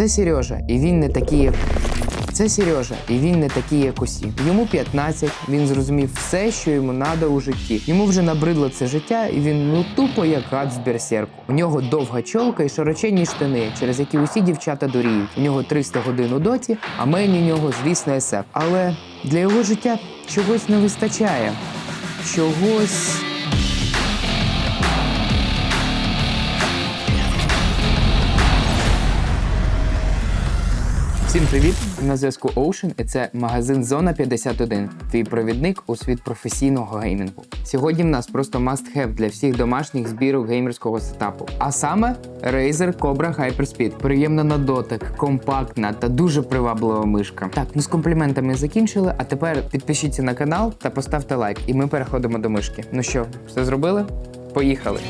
Це Сережа, і він не такий, як. Це Сережа, і він не такий, як усі. Йому 15, він зрозумів все, що йому треба у житті. Йому вже набридло це життя, і він ну тупо як гад з берсерку. У нього довга чолка і широченні штани, через які усі дівчата дуріють. У нього 300 годин у доті, а мені у нього, звісно, СФ. Але для його життя чогось не вистачає. Чогось. Всім привіт! На зв'язку Ocean і це магазин Зона 51, твій провідник у світ професійного геймінгу. Сьогодні в нас просто must have для всіх домашніх збірок геймерського сетапу. А саме Razer Cobra Hyperspeed. Приємна на дотик, компактна та дуже приваблива мишка. Так, ну з компліментами закінчили. А тепер підпишіться на канал та поставте лайк, і ми переходимо до мишки. Ну що, все зробили? Поїхали!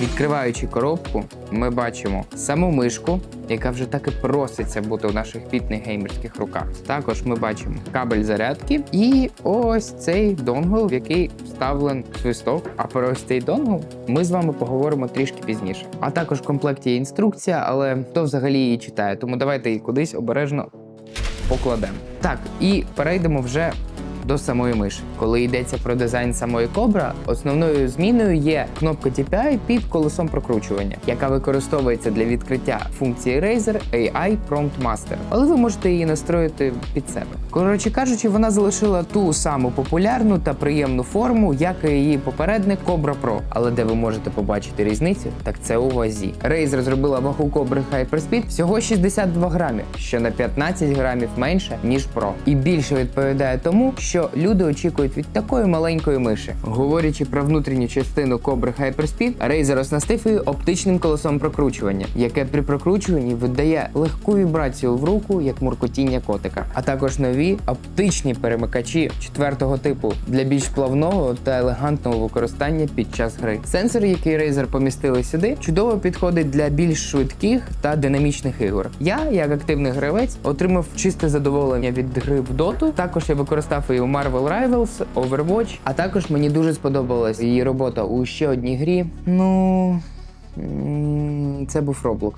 Відкриваючи коробку, ми бачимо саму мишку, яка вже так і проситься бути у наших пітних геймерських руках. Також ми бачимо кабель зарядки і ось цей донгл, в який вставлен свисток. А про ось цей донгл ми з вами поговоримо трішки пізніше. А також в комплекті є інструкція, але хто взагалі її читає, тому давайте її кудись обережно покладемо. Так, і перейдемо вже до самої миші. Коли йдеться про дизайн самої Cobra, основною зміною є кнопка DPI під колесом прокручування, яка використовується для відкриття функції Razer AI Prompt Master. Але ви можете її настроїти під себе. Коротше кажучи, вона залишила ту саму популярну та приємну форму, як і її попередник Cobra Pro. Але де ви можете побачити різницю, так це у вазі. Razer зробила вагу Cobra Hyperspeed всього 62 грамів, що на 15 грамів менше ніж Pro. І більше відповідає тому, що люди очікують від такої маленької миші. Говорячи про внутрішню частину Cobra Hyperspeed, Razer оснастив її оптичним колесом прокручування, яке при прокручуванні видає легку вібрацію в руку, як муркотіння котика, а також нові оптичні перемикачі четвертого типу для більш плавного та елегантного використання під час гри. Сенсор, який Razer помістили сюди, чудово підходить для більш швидких та динамічних ігор. Я, як активний гравець, отримав чисте задоволення від гри в доту. Також я використав її у Marvel Rivals, Overwatch, а також мені дуже сподобалась її робота у ще одній грі. Ну це був Roblox.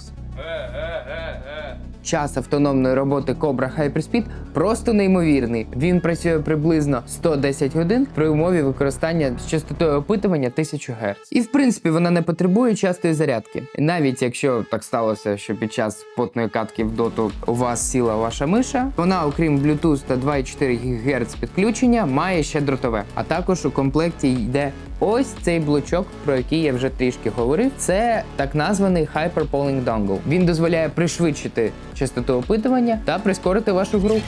Час автономної роботи Cobra Hyperspeed просто неймовірний. Він працює приблизно 110 годин при умові використання з частотою опитування 1000 Гц. І в принципі вона не потребує частої зарядки. Навіть якщо так сталося, що під час потної катки в доту у вас сіла ваша миша, вона, окрім Bluetooth та 2,4 ГГц підключення, має ще дротове. А також у комплекті йде Ось цей блочок, про який я вже трішки говорив, це так названий Hyper Polling Dongle. Він дозволяє пришвидшити частоту опитування та прискорити вашу гру.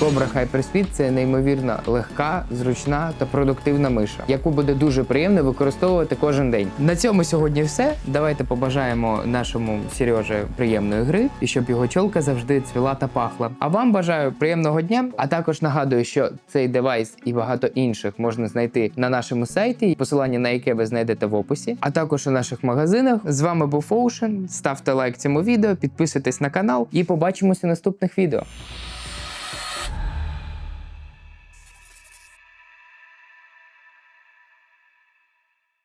Cobra Hyperspeed – це неймовірно легка, зручна та продуктивна миша, яку буде дуже приємно використовувати кожен день. На цьому сьогодні все. Давайте побажаємо нашому Сережі приємної гри і щоб його чолка завжди цвіла та пахла. А вам бажаю приємного дня. А також нагадую, що цей девайс і багато інших можна знайти на нашому сайті, посилання на яке ви знайдете в описі, а також у наших магазинах. З вами був Ocean. Ставте лайк цьому відео, підписуйтесь на канал і побачимося в наступних відео.